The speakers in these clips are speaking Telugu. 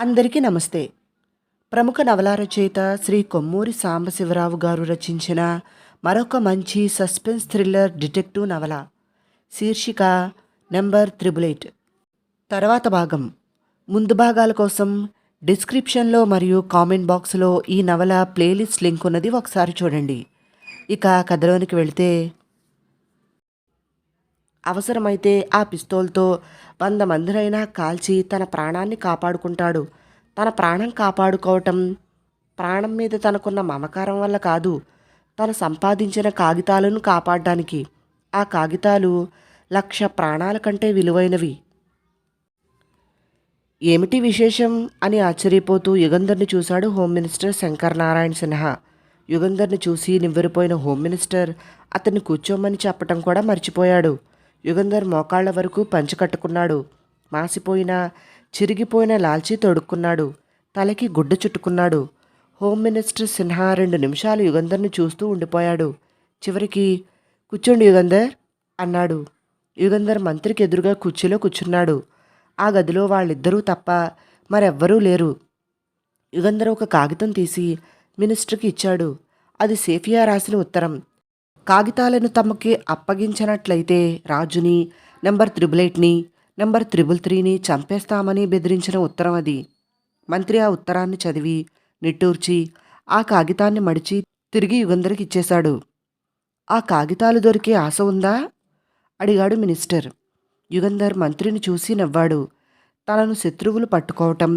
అందరికీ నమస్తే. ప్రముఖ నవల రచయిత శ్రీ కొమ్మూరి సాంబశివరావు గారు రచించిన మరొక మంచి సస్పెన్స్ థ్రిల్లర్ డిటెక్టివ్ నవల శీర్షిక నెంబర్ త్రిబుల్ ఎయిట్. తర్వాత భాగం. ముందు భాగాల కోసం డిస్క్రిప్షన్లో మరియు కామెంట్ బాక్స్లో ఈ నవల ప్లేలిస్ట్ లింక్ ఉన్నది ఒకసారి చూడండి. ఇక కథలోనికి వెళితే అవసరమైతే ఆ పిస్తోల్తో వంద మందినైనా కాల్చి తన ప్రాణాన్ని కాపాడుకుంటాడు. తన ప్రాణం కాపాడుకోవటం ప్రాణం మీద తనకున్న మమకారం వల్ల కాదు. తను సంపాదించిన కాగితాలను కాపాడడానికి. ఆ కాగితాలు లక్ష ప్రాణాల కంటే విలువైనవి. ఏమిటి విశేషం అని ఆశ్చర్యపోతూ యుగంధర్ని చూశాడు హోమ్ మినిస్టర్ శంకర్ నారాయణ సిన్హా. యుగంధర్ని చూసి నివ్వెరిపోయిన హోమ్ మినిస్టర్ అతన్ని కూర్చోమని చెప్పటం కూడా మర్చిపోయాడు. యుగంధర్ మోకాళ్ళ వరకు పంచి కట్టుకున్నాడు. మాసిపోయిన చిరిగిపోయిన లాల్చీ తొడుక్కున్నాడు. తలకి గుడ్డ చుట్టుకున్నాడు. హోమ్ మినిస్టర్ సిన్హా రెండు నిమిషాలు యుగంధర్ని చూస్తూ ఉండిపోయాడు. చివరికి కూర్చోండి యుగంధర్ అన్నాడు. యుగంధర్ మంత్రికి ఎదురుగా కుర్చీలో కూర్చున్నాడు. ఆ గదిలో వాళ్ళిద్దరూ తప్ప మరెవ్వరూ లేరు. యుగంధర్ ఒక కాగితం తీసి మినిస్టర్కి ఇచ్చాడు. అది సేఫియా రాసిన ఉత్తరం. కాగితాలను తమకి అప్పగించినట్లయితే రాజుని నెంబర్ త్రిబుల్ ఎయిట్ని నెంబర్ త్రిబుల్ త్రీని చంపేస్తామని బెదిరించిన ఉత్తరం అది. మంత్రి ఆ ఉత్తరాన్ని చదివి నిట్టూర్చి ఆ కాగితాన్ని మడిచి తిరిగి యుగంధర్కి ఇచ్చేశాడు. ఆ కాగితాలు దొరికే ఆశ ఉందా? అడిగాడు మినిస్టర్. యుగంధర్ మంత్రిని చూసి నవ్వాడు. తనను శత్రువులు పట్టుకోవటం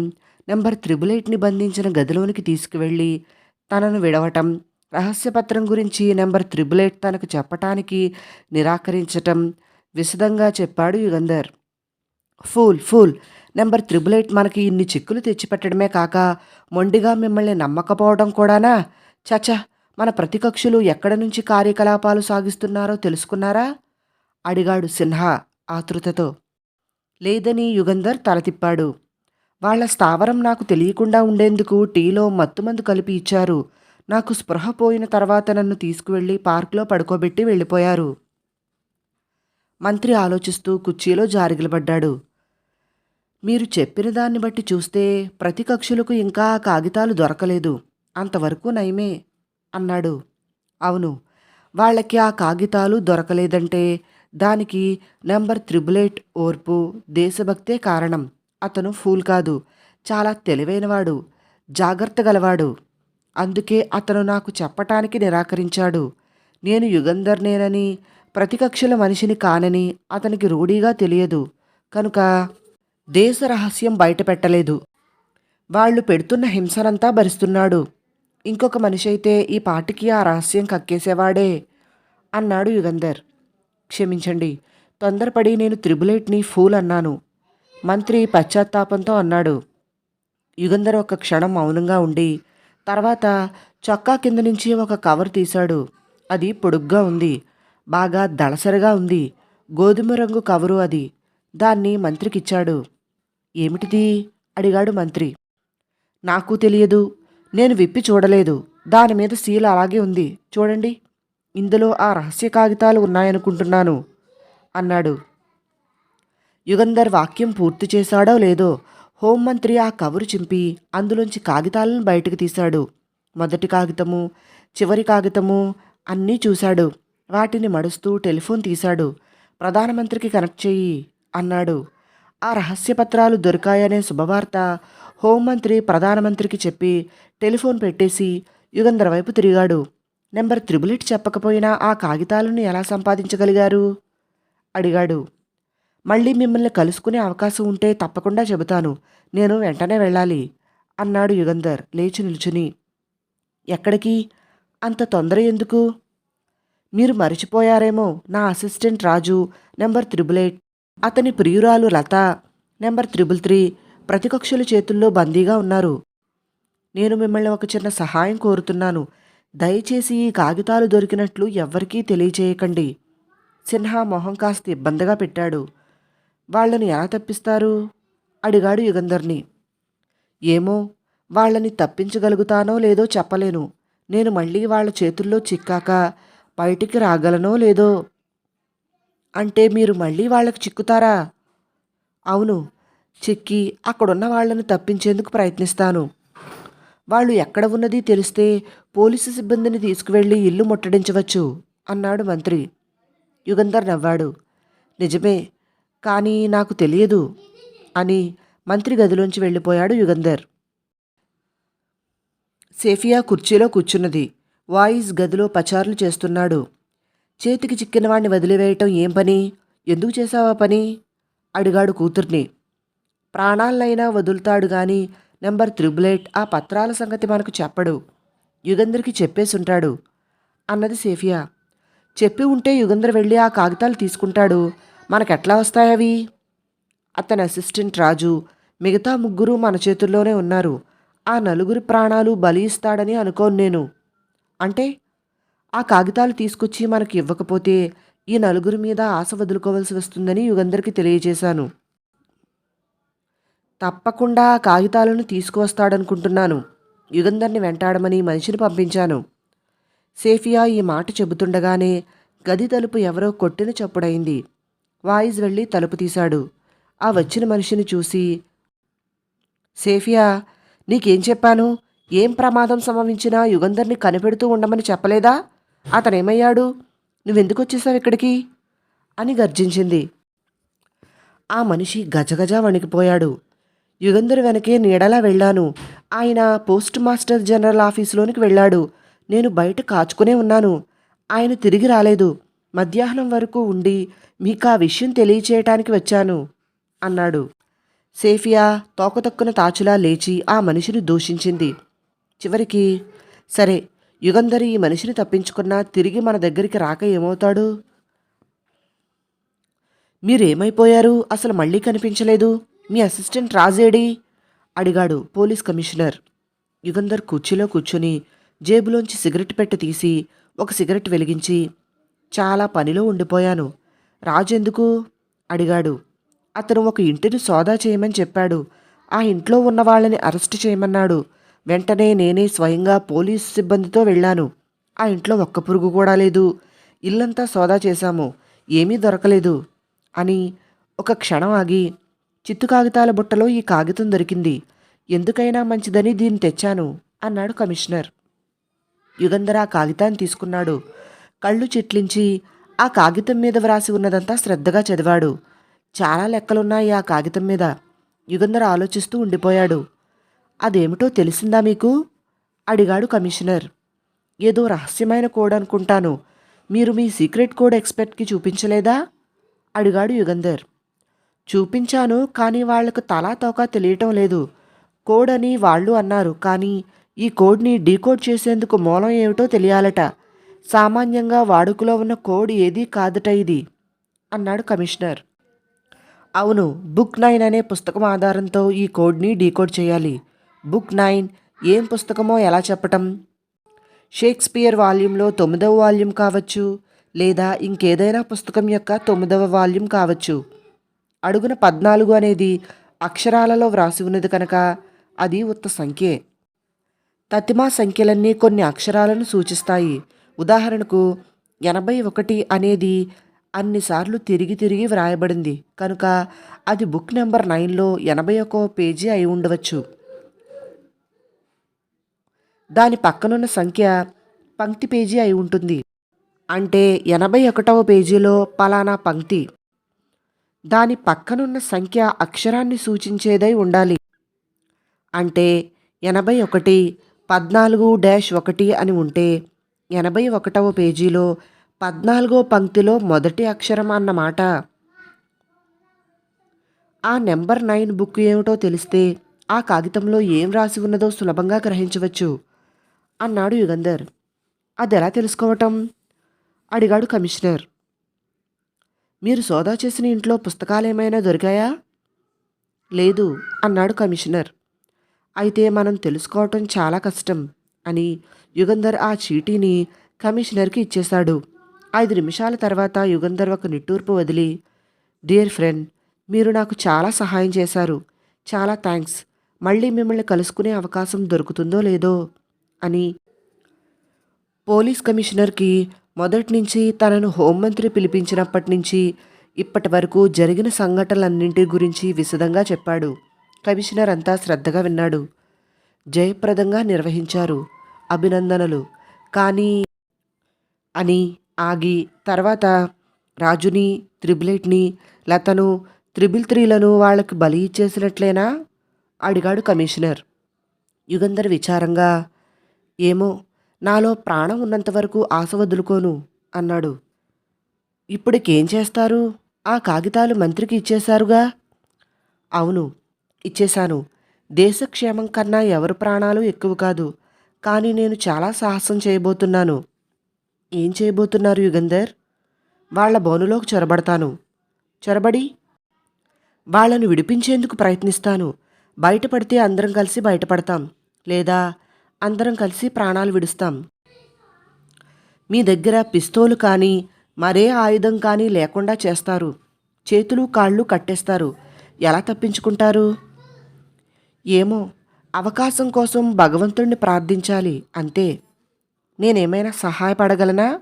నెంబర్ త్రిబుల్ ఎయిట్ని బంధించిన గదిలోనికి తీసుకువెళ్ళి తనను విడవటం రహస్యపత్రం గురించి నెంబర్ త్రిబుల్ ఎయిట్ తనకు చెప్పటానికి నిరాకరించటం విశదంగా చెప్పాడు Yugandhar. Fool fool. Number triple eight మనకి ఇన్ని చిక్కులు తెచ్చిపెట్టడమే కాక మొండిగా మిమ్మల్ని నమ్మకపోవడం కూడానా? చచ మన ప్రతికక్షులు ఎక్కడి నుంచి కార్యకలాపాలు సాగిస్తున్నారో తెలుసుకున్నారా? అడిగాడు సిన్హా ఆతృతతో. లేదని యుగంధర్ తల తిప్పాడు. వాళ్ళ స్థావరం నాకు తెలియకుండా ఉండేందుకు టీలో మత్తుమందు కలిపి ఇచ్చారు. నాకు స్పృహ పోయిన తర్వాత నన్ను తీసుకువెళ్ళి పార్కులో పడుకోబెట్టి వెళ్ళిపోయారు. మంత్రి ఆలోచిస్తూ కుర్చీలో జారిగిలబడ్డాడు. మీరు చెప్పిన దాన్ని బట్టి చూస్తే ప్రతి కక్షులకు ఇంకా కాగితాలు దొరకలేదు. అంతవరకు నయమే అన్నాడు. అవును వాళ్ళకి ఆ కాగితాలు దొరకలేదంటే దానికి నెంబర్ త్రిబులేట్ ఓర్పు దేశభక్తే కారణం. అతను ఫూల్ కాదు చాలా తెలివైనవాడు జాగ్రత్త గలవాడు. అందుకే అతను నాకు చెప్పటానికి నిరాకరించాడు. నేను యుగంధర్నేనని ప్రతికక్షల మనిషిని కానని అతనికి రూఢీగా తెలియదు. కనుక దేశ రహస్యం బయటపెట్టలేదు వాళ్ళు పెడుతున్న హింసనంతా భరిస్తున్నాడు. ఇంకొక మనిషి అయితే ఈ పాటికి ఆ రహస్యం కక్కేసేవాడే అన్నాడు యుగంధర్. క్షమించండి తొందరపడి నేను త్రిబులేట్ని ఫూల్ అన్నాను. మంత్రి పశ్చాత్తాపంతో అన్నాడు. యుగంధర్ ఒక క్షణం మౌనంగా ఉండి తర్వాత చొక్కా కింద నుంచి ఒక కవర్ తీశాడు. అది పొడుగ్గా ఉంది. బాగా దళసరిగా ఉంది. గోధుమ రంగు కవరు అది. దాన్ని మంత్రికిచ్చాడు. ఏమిటిది? అడిగాడు మంత్రి. నాకు తెలియదు. నేను విప్పి చూడలేదు. దాని మీద సీల్ అలాగే ఉంది. చూడండి. ఇందులో ఆ రహస్య కాగితాలు ఉన్నాయనుకుంటున్నాను. అన్నాడు. యుగంధర్ వాక్యం పూర్తి చేశాడో లేదో హోంమంత్రి ఆ కవరు చింపి అందులోంచి కాగితాలను బయటకు తీశాడు. మొదటి కాగితము చివరి కాగితము అన్నీ చూశాడు. వాటిని మడుస్తూ టెలిఫోన్ తీశాడు. ప్రధానమంత్రికి కనెక్ట్ చెయ్యి అన్నాడు. ఆ రహస్య పత్రాలు దొరికాయనే శుభవార్త హోంమంత్రి ప్రధానమంత్రికి చెప్పి టెలిఫోన్ పెట్టేసి యుగంధర్ వైపు తిరిగాడు. నెంబర్ త్రిబులిట్ చెప్పకపోయినా ఆ కాగితాలను ఎలా సంపాదించగలిగారు? అడిగాడు. మళ్ళీ మిమ్మల్ని కలుసుకునే అవకాశం ఉంటే తప్పకుండా చెబుతాను. నేను వెంటనే వెళ్ళాలి. అన్నాడు యుగంధర్ లేచి నిల్చుని. ఎక్కడికి? అంత తొందర ఎందుకు? మీరు మరిచిపోయారేమో. నా assistant Raju number triple eight. అతని ప్రియురాలు లత నెంబర్ త్రిబుల్ త్రీ. ప్రతికక్షుల చేతుల్లో బందీగా ఉన్నారు. నేను మిమ్మల్ని ఒక చిన్న సహాయం కోరుతున్నాను. దయచేసి ఈ కాగితాలు దొరికినట్లు ఎవ్వరికీ తెలియచేయకండి. సిన్హా మొహం కాస్త ఇబ్బందిగా పెట్టాడు. వాళ్ళని ఎలా తప్పిస్తారు? అడిగాడు యుగంధర్ని. ఏమో వాళ్ళని తప్పించగలుగుతానో లేదో చెప్పలేను. నేను మళ్ళీ వాళ్ళ చేతుల్లో చిక్కాక బయటికి రాగలనో లేదో. అంటే మీరు మళ్ళీ వాళ్ళకి చిక్కుతారా? అవును చిక్కి అక్కడున్న వాళ్ళని తప్పించేందుకు ప్రయత్నిస్తాను. వాళ్ళు ఎక్కడ ఉన్నది తెలిస్తే పోలీసు సిబ్బందిని తీసుకువెళ్ళి ఇల్లు ముట్టడించవచ్చు అన్నాడు మంత్రి. యుగంధర్ నవ్వాడు. నిజమే కానీ నాకు తెలియదు అని మంత్రి గదిలోంచి వెళ్ళిపోయాడు యుగంధర్. సేఫియా కుర్చీలో కూర్చున్నది. వాయిస్ గదిలో పచారులు చేస్తున్నాడు. చేతికి చిక్కిన వాణ్ణి వదిలివేయటం ఏం పని? ఎందుకు చేశావా పని? అడిగాడు కూతుర్ని. ప్రాణాలనైనా వదులుతాడు గాని నెంబర్ త్రిబులెట్ ఆ పత్రాల సంగతి మనకు చెప్పడు. యుగంధర్కి చెప్పేసుంటాడు. అన్నది సేఫియా. చెప్పి ఉంటే యుగంధర్ వెళ్ళి ఆ కాగితాలు తీసుకుంటాడు. మనకెట్లా వస్తాయవి అతని అసిస్టెంట్ రాజు మిగతా ముగ్గురు మన చేతుల్లోనే ఉన్నారు. ఆ నలుగురి ప్రాణాలు బలి ఇస్తాడని అనుకోను నేను. అంటే? ఆ కాగితాలు తీసుకొచ్చి మనకి ఇవ్వకపోతే ఈ నలుగురి మీద ఆశ వదులుకోవాల్సి వస్తుందని యుగందరికి తెలియజేశాను. తప్పకుండా ఆ కాగితాలను తీసుకువస్తాడనుకుంటున్నాను. యుగంధర్ని వెంటాడమని మనిషిని పంపించాను. సేఫియా ఈ మాట చెబుతుండగానే గది తలుపు ఎవరో కొట్టిన చప్పుడైంది. వాయిస్ వెళ్ళి తలుపు తీశాడు. ఆ వచ్చిన మనిషిని చూసి సేఫియా నీకేం చెప్పాను? ఏం ప్రమాదం సంభవించినా యుగంధర్ని కనిపెడుతూ ఉండమని చెప్పలేదా? అతనేమయ్యాడు? నువ్వెందుకు వచ్చేసావు ఇక్కడికి? అని గర్జించింది. ఆ మనిషి గజగజ వణికిపోయాడు. యుగంధర్ వెనకే నీడలా వెళ్ళాను. ఆయన పోస్ట్ మాస్టర్ జనరల్ ఆఫీసులోనికి వెళ్ళాడు. నేను బయట కాచుకునే ఉన్నాను. ఆయన తిరిగి రాలేదు. మధ్యాహ్నం వరకు ఉండి మీకు ఆ విషయం తెలియచేయటానికి వచ్చాను అన్నాడు. సేఫియా తోకతక్కున తాచులా లేచి ఆ మనిషిని దూషించింది. చివరికి సరే యుగంధర్ ఈ మనిషిని తప్పించుకున్నా తిరిగి మన దగ్గరికి రాక ఏమవుతాడు? మీరేమైపోయారు? అసలు మళ్ళీ కనిపించలేదు. మీ అసిస్టెంట్ రాజేడి? అడిగాడు పోలీస్ కమిషనర్. యుగంధర్ కుర్చీలో కూర్చుని జేబులోంచి సిగరెట్ పెట్టె తీసి ఒక సిగరెట్ వెలిగించి చాలా పనిలో ఉండిపోయాను. రాజెందుకు? అడిగాడు. అతను ఒక ఇంటిని సోదా చేయమని చెప్పాడు. ఆ ఇంట్లో ఉన్న వాళ్ళని అరెస్ట్ చేయమన్నాడు. వెంటనే నేనే స్వయంగా పోలీసు సిబ్బందితో వెళ్ళాను. ఆ ఇంట్లో ఒక్క పురుగు కూడా లేదు. ఇల్లంతా సోదా చేశాము. ఏమీ దొరకలేదు అని ఒక క్షణం ఆగి చిత్తు కాగితాల బుట్టలో ఈ కాగితం దొరికింది. ఎందుకైనా మంచిదని దీన్ని తెచ్చాను అన్నాడు కమిషనర్. యుగంధర కాగితాన్ని తీసుకున్నాడు. కళ్ళు చిట్లించి ఆ కాగితం మీద వ్రాసి ఉన్నదంతా శ్రద్ధగా చదివాడు. చాలా లెక్కలున్నాయి ఆ కాగితం మీద. యుగంధర్ ఆలోచిస్తూ ఉండిపోయాడు. అదేమిటో తెలిసిందా మీకు? అడిగాడు కమిషనర్. ఏదో రహస్యమైన కోడ్ అనుకుంటాను. మీరు మీ సీక్రెట్ కోడ్ ఎక్స్పర్ట్కి చూపించలేదా? అడిగాడు యుగంధర్. చూపించాను కానీ వాళ్ళకు తలా తోకా తెలియటం లేదు. కోడ్ అని వాళ్ళు అన్నారు కానీ ఈ కోడ్ని డీకోడ్ చేసేందుకు మూలం ఏమిటో తెలియాలట. సామాన్యంగా వాడుకలో ఉన్న కోడ్ ఏది కాదట ఇది అన్నాడు కమిషనర్. అవును బుక్ నైన్ అనే పుస్తకం ఆధారంతో ఈ కోడ్ని డీకోడ్ చేయాలి. బుక్ నైన్ ఏం పుస్తకమో ఎలా చెప్పటం? షేక్స్పియర్ వాల్యూంలో తొమ్మిదవ వాల్యూమ్ కావచ్చు లేదా ఇంకేదైనా పుస్తకం యొక్క తొమ్మిదవ వాల్యూమ్ కావచ్చు. అడుగున పద్నాలుగు అనేది అక్షరాలలో వ్రాసి ఉన్నది కనుక అది ఉత్త సంఖ్యే. తతిమా సంఖ్యలన్నీ కొన్ని అక్షరాలను సూచిస్తాయి. ఉదాహరణకు ఎనభై ఒకటి అనేది అన్నిసార్లు తిరిగి తిరిగి వ్రాయబడింది. కనుక అది బుక్ నెంబర్ నైన్లో ఎనభై ఒక్కో పేజీ అయి ఉండవచ్చు. దాని పక్కనున్న సంఖ్య పంక్తి పేజీ అయి ఉంటుంది. అంటే ఎనభై ఒకటవ పేజీలో పలానా పంక్తి. దాని పక్కనున్న సంఖ్య అక్షరాన్ని సూచించేదై ఉండాలి. అంటే ఎనభై ఒకటి పద్నాలుగు డాష్ ఒకటి అని ఉంటే ఎనభై ఒకటవ పేజీలో పద్నాలుగో పంక్తిలో మొదటి అక్షరం అన్నమాట ఆ నెంబర్ నైన్ బుక్ ఏమిటో తెలిస్తే ఆ కాగితంలో ఏం రాసి ఉన్నదో సులభంగా గ్రహించవచ్చు అన్నాడు యుగంధర్. అది ఎలా తెలుసుకోవటం? అడిగాడు కమిషనర్. మీరు సోదా చేసిన ఇంట్లో పుస్తకాలేమైనా దొరికాయా? లేదు అన్నాడు కమిషనర్. అయితే మనం తెలుసుకోవటం చాలా కష్టం అని యుగంధర్ ఆ చీటీని కమిషనర్కి ఇచ్చేశాడు. ఐదు నిమిషాల తర్వాత యుగంధర్ ఒక నిట్టూర్పు వదిలి డియర్ ఫ్రెండ్ మీరు నాకు చాలా సహాయం చేశారు. చాలా థ్యాంక్స్ మళ్ళీ మిమ్మల్ని కలుసుకునే అవకాశం దొరుకుతుందో లేదో అని. పోలీస్ కమిషనర్కి మొదటి నుంచి తనను హోంమంత్రి పిలిపించినప్పటి నుంచి ఇప్పటి వరకు జరిగిన సంఘటనలన్నింటి గురించి విశదంగా చెప్పాడు. కమిషనర్ అంతా శ్రద్ధగా విన్నాడు. జయప్రదంగా నిర్వహించారు. అభినందనలు. కానీ అని ఆగి తర్వాత రాజుని త్రిబులెట్ని లతను త్రిబుల్ త్రీలను వాళ్ళకి బలి ఇచ్చేసినట్లేనా? అడిగాడు కమిషనర్. యుగంధర్ విచారంగా ఏమో నాలో ప్రాణం ఉన్నంత వరకు ఆశ వదులుకోను అన్నాడు. ఇప్పటికేం చేస్తారు? ఆ కాగితాలు మంత్రికి ఇచ్చేశారుగా? అవును ఇచ్చేశాను. దేశక్షేమం కన్నా ఎవరి ప్రాణాలు ఎక్కువ కాదు. కానీ నేను చాలా సాహసం చేయబోతున్నాను. ఏం చేయబోతున్నారు యుగంధర్? వాళ్ళ బోనులోకి చొరబడతాను. చొరబడి? వాళ్ళను విడిపించేందుకు ప్రయత్నిస్తాను. బయటపడితే అందరం కలిసి బయటపడతాం. లేదా అందరం కలిసి ప్రాణాలు విడుస్తాం. మీ దగ్గర పిస్తోలు కానీ మరే ఆయుధం కానీ లేకుండా చేస్తారు. చేతులు కాళ్ళు కట్టేస్తారు. ఎలా తప్పించుకుంటారు? ఏమో అవకాశం కోసం భగవంతుణ్ణి ప్రార్థించాలి అంతే నేనేమైనా సహాయపడగలనా?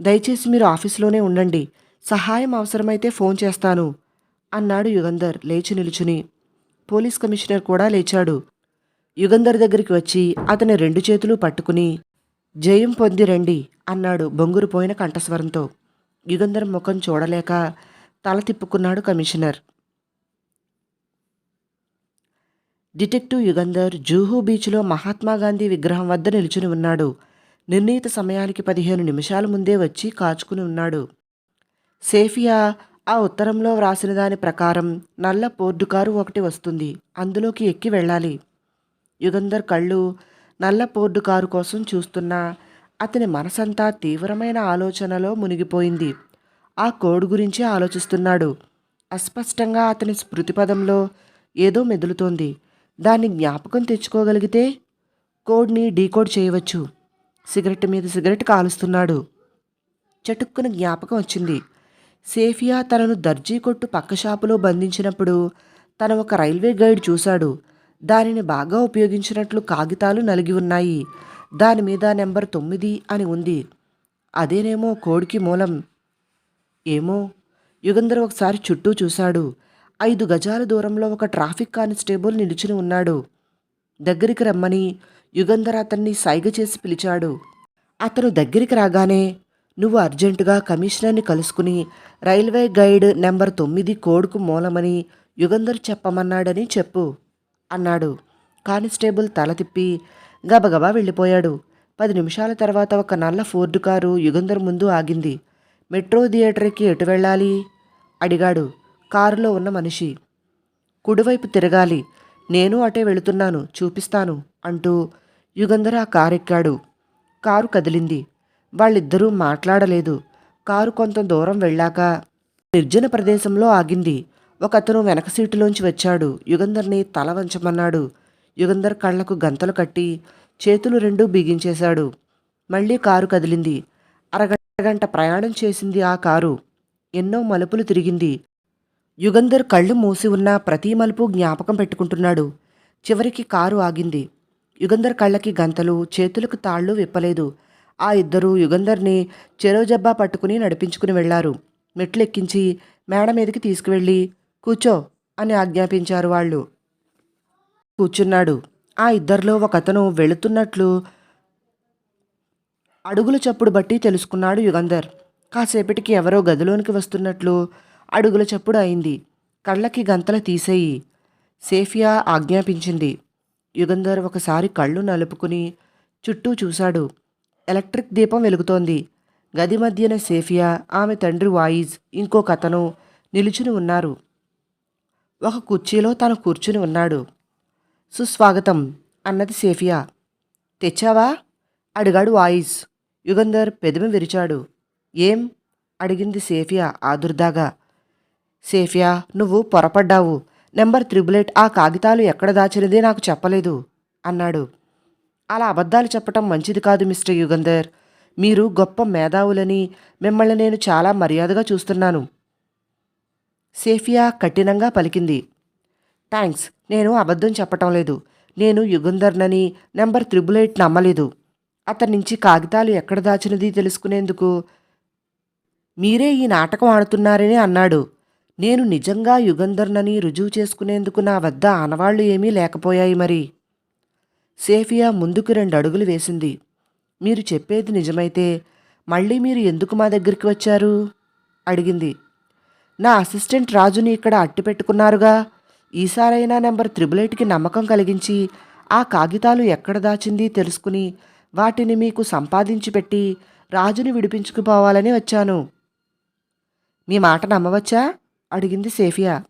దయచేసి మీరు ఆఫీస్లోనే ఉండండి. సహాయం అవసరమైతే ఫోన్ చేస్తాను అన్నాడు యుగంధర్ లేచి నిలుచుని. పోలీస్ కమిషనర్ కూడా లేచాడు. యుగంధర్ దగ్గరికి వచ్చి అతని రెండు చేతులు పట్టుకుని జయం పొంది రండి అన్నాడు బొంగురుపోయిన కంఠస్వరంతో. యుగంధర్ ముఖం చూడలేక తల తిప్పుకున్నాడు కమిషనర్. డిటెక్టివ్ యుగంధర్ జూహూ బీచ్లో మహాత్మాగాంధీ విగ్రహం వద్ద నిలుచుని ఉన్నాడు. నిర్ణీత సమయానికి పదిహేను నిమిషాల ముందే వచ్చి కాచుకుని ఉన్నాడు. సేఫియా ఆ ఉత్తరంలో వ్రాసిన దాని ప్రకారం నల్ల పోర్డు కారు ఒకటి వస్తుంది. అందులోకి ఎక్కి వెళ్ళాలి. యుగంధర్ కళ్ళు నల్ల పోర్డు కారు కోసం చూస్తున్నా అతని మనసంతా తీవ్రమైన ఆలోచనలో మునిగిపోయింది. ఆ కోడ్ గురించి ఆలోచిస్తున్నాడు. అస్పష్టంగా అతని స్మృతిపదంలో ఏదో మెదులుతోంది. దాన్ని జ్ఞాపకం తెచ్చుకోగలిగితే కోడ్ని డీకోడ్ చేయవచ్చు. సిగరెట్ మీద సిగరెట్ కాలుస్తున్నాడు. చటుక్కున జ్ఞాపకం వచ్చింది. సేఫియా తనను దర్జీ కొట్టు పక్క షాపులో బంధించినప్పుడు తన ఒక రైల్వే గైడ్ చూశాడు. దానిని బాగా ఉపయోగించినట్లు కాగితాలు నలిగి ఉన్నాయి. దాని మీద నెంబర్ తొమ్మిది అని ఉంది. అదేనేమో కోడికి మూలం. ఏమో? యుగంధర్ ఒకసారి చుట్టూ చూశాడు. ఐదు గజాల దూరంలో ఒక ట్రాఫిక్ కానిస్టేబుల్ నిలుచుని ఉన్నాడు. దగ్గరికి రమ్మని యుగంధర్ అతన్ని సైగ చేసి పిలిచాడు. అతను దగ్గరికి రాగానే నువ్వు అర్జెంటుగా కమిషనర్ని కలుసుకుని రైల్వే గైడ్ నెంబర్ తొమ్మిది కోడ్కు మూలమని యుగంధర్ చెప్పమన్నాడని చెప్పు అన్నాడు. కానిస్టేబుల్ తల తిప్పి గబగబా వెళ్ళిపోయాడు. పది నిమిషాల తర్వాత ఒక నల్ల ఫోర్డు కారు యుగంధర్ ముందు ఆగింది. మెట్రో థియేటర్కి ఎటు వెళ్ళాలి? అడిగాడు. కారులో ఉన్న మనిషి కుడివైపు తిరగాలి నేను అటే వెళుతున్నాను చూపిస్తాను అంటూ యుగంధర ఆ కారు ఎక్కాడు కారు కదిలింది. వాళ్ళిద్దరూ మాట్లాడలేదు. కారు కొంత దూరం వెళ్ళాక నిర్జన ప్రదేశంలో ఆగింది. ఒకతను వెనక సీటులోంచి వచ్చాడు. యుగంధర్ని తల వంచమన్నాడు. యుగంధర్ కళ్ళకు గంతలు కట్టి చేతులు రెండూ బిగించేశాడు. మళ్ళీ కారు కదిలింది. అరగంట ప్రయాణం చేసింది ఆ కారు. ఎన్నో మలుపులు తిరిగింది. యుగంధర్ కళ్ళు మూసి ఉన్న ప్రతి మలుపు జ్ఞాపకం పెట్టుకుంటున్నాడు. చివరికి కారు ఆగింది. యుగంధర్ కళ్ళకి గంతలు చేతులకు తాళ్ళు విప్పలేదు. ఆ ఇద్దరు యుగంధర్ని చెరోజబ్బా పట్టుకుని నడిపించుకుని వెళ్ళారు. మెట్లెక్కించి మేడ మీదకి తీసుకువెళ్ళి కూర్చో అని ఆజ్ఞాపించారు వాళ్ళు. కూర్చున్నాడు. ఆ ఇద్దరిలో ఒకతను వెళుతున్నట్లు అడుగుల చప్పుడు బట్టి తెలుసుకున్నాడు యుగంధర్. కాసేపటికి ఎవరో గదిలోనికి వస్తున్నట్లు అడుగుల చప్పుడు అయింది. కళ్ళకి గంతలు తీసేయి. సేఫియా ఆజ్ఞాపించింది. యుగంధర్ ఒకసారి కళ్ళు నలుపుకుని చుట్టూ చూశాడు. ఎలక్ట్రిక్ దీపం వెలుగుతోంది. గది మధ్యన సేఫియా ఆమె తండ్రి వాయిజ్ ఇంకో కథను నిలుచుని ఉన్నారు. ఒక కుర్చీలో తను కూర్చుని ఉన్నాడు. సుస్వాగతం అన్నది సేఫియా. తెచ్చావా? అడిగాడు వాయిస్ యుగంధర్ పెదవి విరిచాడు. ఏం? అడిగింది సేఫియా ఆదుర్దాగా. సేఫియా నువ్వు పొరపడ్డావు. నెంబర్ త్రిబులెట్ ఆ కాగితాలు ఎక్కడ దాచినది నాకు చెప్పలేదు అన్నాడు. అలా అబద్ధాలు చెప్పటం మంచిది కాదు మిస్టర్ యుగంధర్. మీరు గొప్ప మేధావులని మిమ్మల్ని నేను చాలా మర్యాదగా చూస్తున్నాను. సేఫియా కఠినంగా పలికింది. థ్యాంక్స్ నేను అబద్ధం చెప్పటం లేదు. నేను యుగంధర్నని నెంబర్ త్రిబుల్ ఎయిట్ నమ్మలేదు. అతని నుంచి కాగితాలు ఎక్కడ దాచినది తెలుసుకునేందుకు? మీరే ఈ నాటకం ఆడుతున్నారని అన్నాడు. నేను నిజంగా యుగంధర్నని రుజువు చేసుకునేందుకు నా వద్ద ఆనవాళ్ళు ఏమీ లేకపోయాయి మరి. సేఫియా ముందుకు రెండు అడుగులు వేసింది. మీరు చెప్పేది నిజమైతే మళ్ళీ మీరు ఎందుకు మా దగ్గరికి వచ్చారు? అడిగింది. నా అసిస్టెంట్ రాజుని ఇక్కడ అట్టి పెట్టుకున్నారుగా. ఈసారైనా నెంబర్ త్రిబుల్ ఎయిట్కి నమ్మకం కలిగించి ఆ కాగితాలు ఎక్కడ దాచింది తెలుసుకుని వాటిని మీకు సంపాదించి పెట్టి రాజుని విడిపించుకుపోవాలని వచ్చాను. మీ మాట నమ్మవచ్చా? అడిగింది సేఫియా.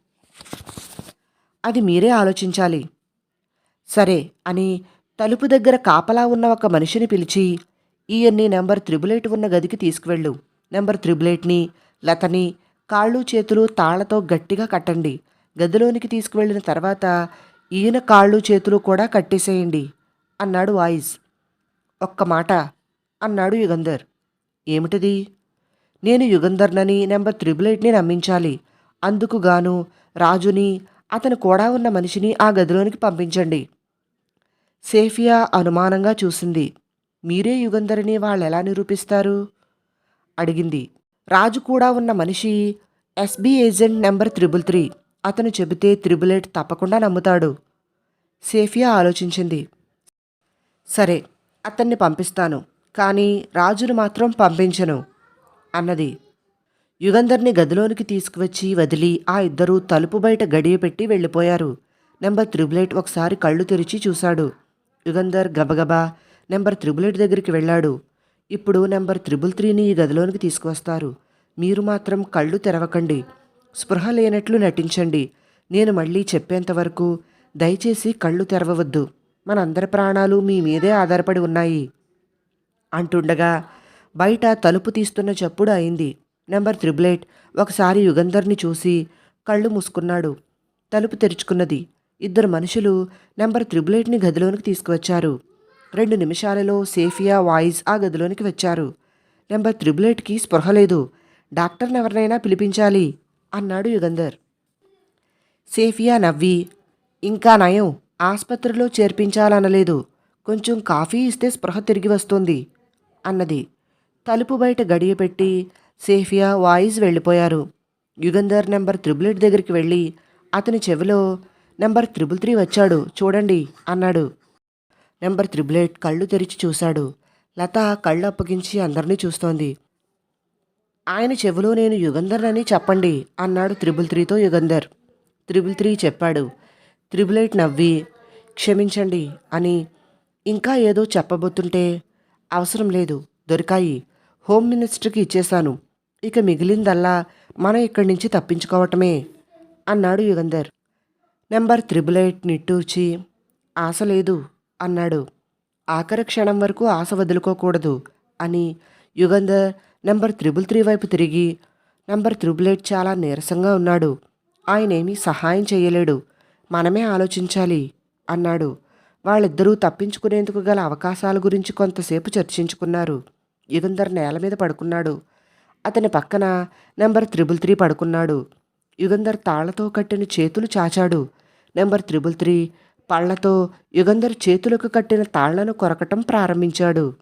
అది మీరే ఆలోచించాలి. సరే అని తలుపు దగ్గర కాపలా ఉన్న ఒక మనిషిని పిలిచి ఈయన్ని నెంబర్ త్రిబుల్ ఎయిట్ ఉన్న గదికి తీసుకువెళ్ళు. నెంబర్ త్రిబుల్ ఎయిట్ని లతని కాళ్ళు చేతులు తాళ్ళతో గట్టిగా కట్టండి. గదిలోనికి తీసుకువెళ్ళిన తర్వాత ఈయన కాళ్ళు చేతులు కూడా కట్టేసేయండి అన్నాడు వాయిస్. ఒక్క మాట అన్నాడు యుగంధర్. ఏమిటిది? నేను యుగంధర్నని నెంబర్ త్రిబుల్ ఎయిట్ని నమ్మించాలి. అందుకు గాను రాజుని అతను కూడా ఉన్న మనిషిని ఆ గదిలోనికి పంపించండి. సేఫియా అనుమానంగా చూసింది. మీరే యుగంధరిని వాళ్ళెలా నిరూపిస్తారు? అడిగింది. రాజు కూడా ఉన్న మనిషి SB agent number triple three. అతను చెబితే త్రిబుల్ ఎయిట్ తప్పకుండా నమ్ముతాడు. సేఫియా ఆలోచించింది. సరే అతన్ని పంపిస్తాను. కానీ రాజును మాత్రం పంపించను అన్నది. యుగంధర్ని గదిలోనికి తీసుకువచ్చి వదిలి ఆ ఇద్దరూ తలుపు బయట గడియ పెట్టి వెళ్ళిపోయారు. నెంబర్ త్రిబులెట్ ఒకసారి కళ్ళు తెరిచి చూశాడు. యుగంధర్ గబగబా నెంబర్ త్రిబులెట్ దగ్గరికి వెళ్ళాడు. ఇప్పుడు నెంబర్ త్రిబుల్ త్రీని ఈ గదిలోనికి తీసుకువస్తారు. మీరు మాత్రం కళ్ళు తెరవకండి. స్పృహ లేనట్లు నటించండి. నేను మళ్ళీ చెప్పేంతవరకు దయచేసి కళ్ళు తెరవవద్దు. మనందరి ప్రాణాలు మీ మీదే ఆధారపడి ఉన్నాయి. అంటుండగా బయట తలుపు తీస్తున్న చప్పుడు అయింది. నెంబర్ త్రిబులెట్ ఒకసారి యుగంధర్ని చూసి కళ్ళు మూసుకున్నాడు. తలుపు తెరుచుకున్నది. ఇద్దరు మనుషులు నెంబర్ త్రిబులెట్ని గదిలోనికి తీసుకువచ్చారు. రెండు నిమిషాలలో సేఫియా వాయిస్ ఆ గదిలోనికి వచ్చారు. నెంబర్ త్రిబులెట్కి స్పృహ లేదు. డాక్టర్ని ఎవరినైనా పిలిపించాలి అన్నాడు యుగంధర్. సేఫియా నవ్వి ఇంకా నయం ఆసుపత్రిలో చేర్పించాలనలేదు. కొంచెం కాఫీ ఇస్తే స్పృహ తిరిగి వస్తుంది అన్నది. తలుపు బయట గడియ పెట్టి సేఫియా వాయిస్ వెళ్ళిపోయారు. యుగంధర్ నెంబర్ త్రిబుల్ ఎయిట్ దగ్గరికి వెళ్ళి అతని చెవిలో నెంబర్ త్రిబుల్ త్రీ వచ్చాడు. చూడండి అన్నాడు. నెంబర్ త్రిబుల్ ఎయిట్ కళ్ళు తెరిచి చూశాడు. లత కళ్ళు అప్పగించి అందరినీ చూస్తోంది. ఆయన చెవిలో నేను యుగంధర్ అని చెప్పండి అన్నాడు త్రిబుల్ త్రీతో యుగంధర్. త్రిబుల్ త్రీ చెప్పాడు. త్రిబుల్ ఎయిట్ నవ్వి క్షమించండి అని. ఇంకా ఏదో చెప్పబోతుంటే అవసరం లేదు దొరికాయి. హోమ్ మినిస్టర్కి ఇచ్చేశాను. ఇక మిగిలిందల్లా మనం ఇక్కడి నుంచి తప్పించుకోవటమే అన్నాడు యుగంధర్. నెంబర్ త్రిబుల్ ఎయిట్ నిట్టూర్చి ఆశ లేదు అన్నాడు. ఆఖరి క్షణం వరకు ఆశ వదులుకోకూడదు అని యుగంధర్ నెంబర్ త్రిబుల్ త్రీ వైపు తిరిగి నెంబర్ త్రిబుల్ ఎయిట్ చాలా నీరసంగా ఉన్నాడు. ఆయనేమీ సహాయం చేయలేడు. మనమే ఆలోచించాలి అన్నాడు. వాళ్ళిద్దరూ తప్పించుకునేందుకు గల అవకాశాల గురించి కొంతసేపు చర్చించుకున్నారు. యుగంధర్ నేల మీద పడుకున్నాడు. అతని పక్కన నెంబర్ త్రిబుల్ త్రీ పడుకున్నాడు. యుగంధర్ తాళ్ళతో కట్టిన చేతులు చాచాడు. నెంబర్ త్రిబుల్ త్రీ పళ్ళతో యుగంధర్ చేతులకు కట్టిన తాళ్ళను కొరకటం ప్రారంభించాడు.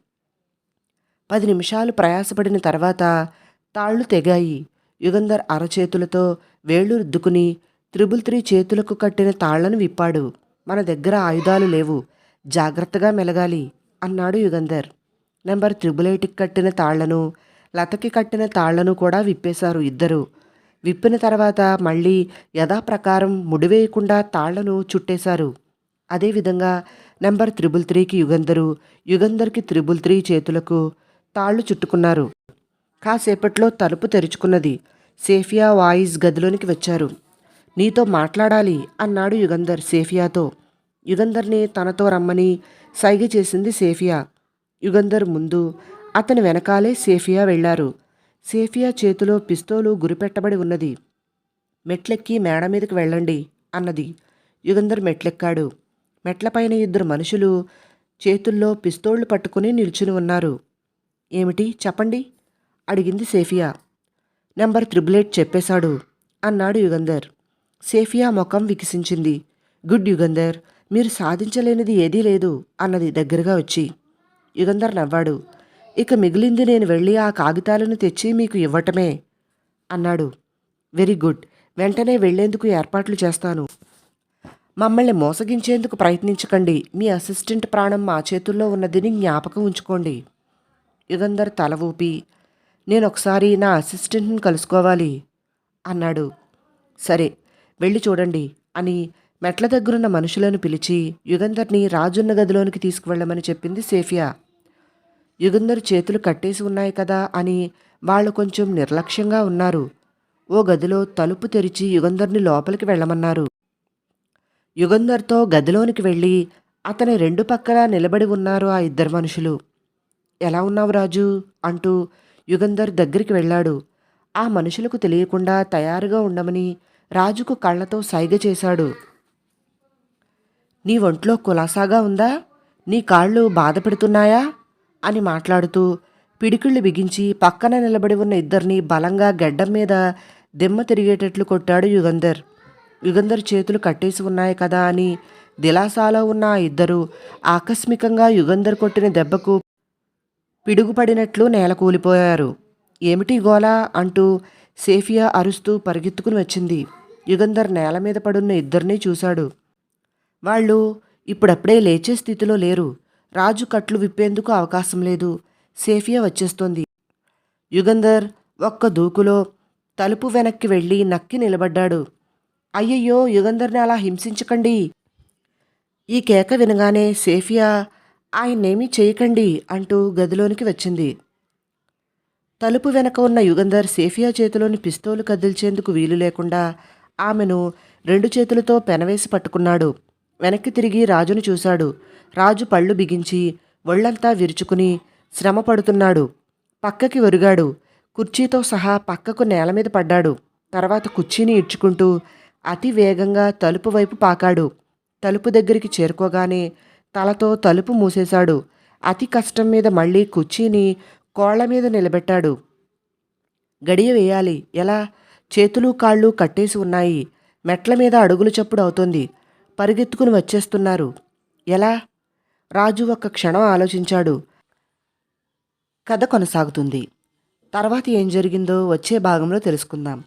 పది నిమిషాలు ప్రయాసపడిన తర్వాత తాళ్ళు తెగాయి. యుగంధర్ అరచేతులతో వేళ్ళు రుద్దుకుని త్రిబుల్ త్రీ చేతులకు కట్టిన తాళ్ళను విప్పాడు. మన దగ్గర ఆయుధాలు లేవు. జాగ్రత్తగా మెలగాలి అన్నాడు యుగంధర్. నెంబర్ త్రిబుల్ ఎయిట్కి కట్టిన తాళ్ళను లతకి కట్టిన తాళ్ళను కూడా విప్పేశారు ఇద్దరు. విప్పిన తర్వాత మళ్ళీ యథాప్రకారం ముడివేయకుండా తాళ్ళను చుట్టేశారు. అదేవిధంగా నెంబర్ త్రిబుల్ త్రీకి యుగంధరు యుగంధర్కి త్రిబుల్ త్రీ చేతులకు తాళ్ళు చుట్టుకున్నారు. కాసేపట్లో తలుపు తెరుచుకున్నది. సేఫియా వాయిస్ గదిలోనికి వచ్చారు. నీతో మాట్లాడాలి అన్నాడు యుగంధర్ సేఫియాతో. యుగంధర్ని తనతో రమ్మని సైగ చేసింది సేఫియా. యుగంధర్ ముందు అతని వెనకాలే సేఫియా వెళ్ళారు సేఫియా చేతిలో పిస్తోలు గురిపెట్టబడి ఉన్నది. మెట్లెక్కి మేడ మీదకి వెళ్ళండి అన్నది. యుగంధర్ మెట్లెక్కాడు. మెట్లపైన ఇద్దరు మనుషులు చేతుల్లో పిస్తోళ్ళు పట్టుకుని నిల్చుని ఉన్నారు. ఏమిటి? చెప్పండి అడిగింది సేఫియా. నెంబర్ త్రిబులేట్ చెప్పేశాడు అన్నాడు యుగంధర్. సేఫియా ముఖం వికసించింది. గుడ్ యుగంధర్ మీరు సాధించలేనిది ఏదీ లేదు అన్నది దగ్గరగా వచ్చి. యుగంధర్ నవ్వాడు. ఇక మిగిలింది నేను వెళ్ళి ఆ కాగితాలను తెచ్చి మీకు ఇవ్వటమే అన్నాడు. Very good. వెంటనే వెళ్ళేందుకు ఏర్పాట్లు చేస్తాను. మమ్మల్ని మోసగించేందుకు ప్రయత్నించకండి. మీ అసిస్టెంట్ ప్రాణం మా చేతుల్లో ఉన్నదని జ్ఞాపకం ఉంచుకోండి. యుగంధర్ తల ఊపి నేను ఒకసారి నా అసిస్టెంట్ని కలుసుకోవాలి అన్నాడు. సరే వెళ్ళి చూడండి అని మెట్ల దగ్గరున్న మనుషులను పిలిచి యుగంధర్ని రాజున్న గదిలోనికి తీసుకువెళ్ళమని చెప్పింది సేఫియా. యుగంధర్ చేతులు కట్టేసి ఉన్నాయి కదా అని వాళ్ళు కొంచెం నిర్లక్ష్యంగా ఉన్నారు. ఓ గదిలో తలుపు తెరిచి యుగంధర్ని లోపలికి వెళ్ళమన్నారు. యుగంధర్తో గదిలోనికి వెళ్ళి అతని రెండు పక్కల నిలబడి ఉన్నారు ఆ ఇద్దరు మనుషులు. ఎలా ఉన్నావు రాజు? అంటూ యుగంధర్ దగ్గరికి వెళ్ళాడు. ఆ మనుషులకు తెలియకుండా తయారుగా ఉండమని రాజుకు కళ్ళతో సైగ చేశాడు. నీ ఒంట్లో కులాసాగా ఉందా? నీ కాళ్ళు బాధ పెడుతున్నాయా అని మాట్లాడుతూ పిడికిళ్ళు బిగించి పక్కన నిలబడి ఉన్న ఇద్దరిని బలంగా గడ్డం మీద దిమ్మ తిరిగేటట్లు కొట్టాడు యుగంధర్. యుగంధర్ చేతులు కట్టేసి ఉన్నాయి కదా అని దిలాసాలో ఉన్న ఆ ఇద్దరు ఆకస్మికంగా యుగంధర్ కొట్టిన దెబ్బకు పిడుగుపడినట్లు నేల కూలిపోయారు. ఏమిటి గోలా అంటూ సేఫియా అరుస్తూ పరిగెత్తుకుని వచ్చింది. యుగంధర్ నేల మీద పడున్న ఇద్దరినీ చూశాడు. వాళ్ళు ఇప్పుడప్పుడే లేచే స్థితిలో లేరు. రాజు కట్లు విప్పేందుకు అవకాశం లేదు. సేఫియా వచ్చేస్తోంది. యుగంధర్ ఒక్క దూకులో తలుపు వెనక్కి వెళ్ళి నక్కి నిలబడ్డాడు. అయ్యయ్యో యుగంధర్ని అలా హింసించకండి. ఈ కేక వినగానే సేఫియా ఆయన్నేమీ చేయకండి అంటూ గదిలోనికి వచ్చింది. తలుపు వెనక ఉన్న యుగంధర్ సేఫియా చేతిలోని పిస్తోలు కదిల్చేందుకు వీలు లేకుండా ఆమెను రెండు చేతులతో పెనవేసి పట్టుకున్నాడు. వెనక్కి తిరిగి రాజును చూశాడు. రాజు పళ్ళు బిగించి ఒళ్ళంతా విరుచుకుని శ్రమ పడుతున్నాడు పక్కకి ఒరిగాడు. కుర్చీతో సహా పక్కకు నేల మీద పడ్డాడు. తర్వాత కుర్చీని ఇడ్చుకుంటూ అతి వేగంగా తలుపు వైపు పాకాడు. తలుపు దగ్గరికి చేరుకోగానే తలతో తలుపు మూసేశాడు. అతి కష్టం మీద మళ్ళీ కుర్చీని కోళ్ళ మీద నిలబెట్టాడు. గడియ వేయాలి. ఎలా? చేతులు కాళ్ళు కట్టేసి ఉన్నాయి. మెట్ల మీద అడుగులు చప్పుడు అవుతుంది. పరిగెత్తుకుని వచ్చేస్తున్నారు. ఎలా? రాజు ఒక్క క్షణం ఆలోచించాడు. కథ కొనసాగుతుంది. తర్వాత ఏం జరిగిందో వచ్చే భాగంలో తెలుసుకుందాం.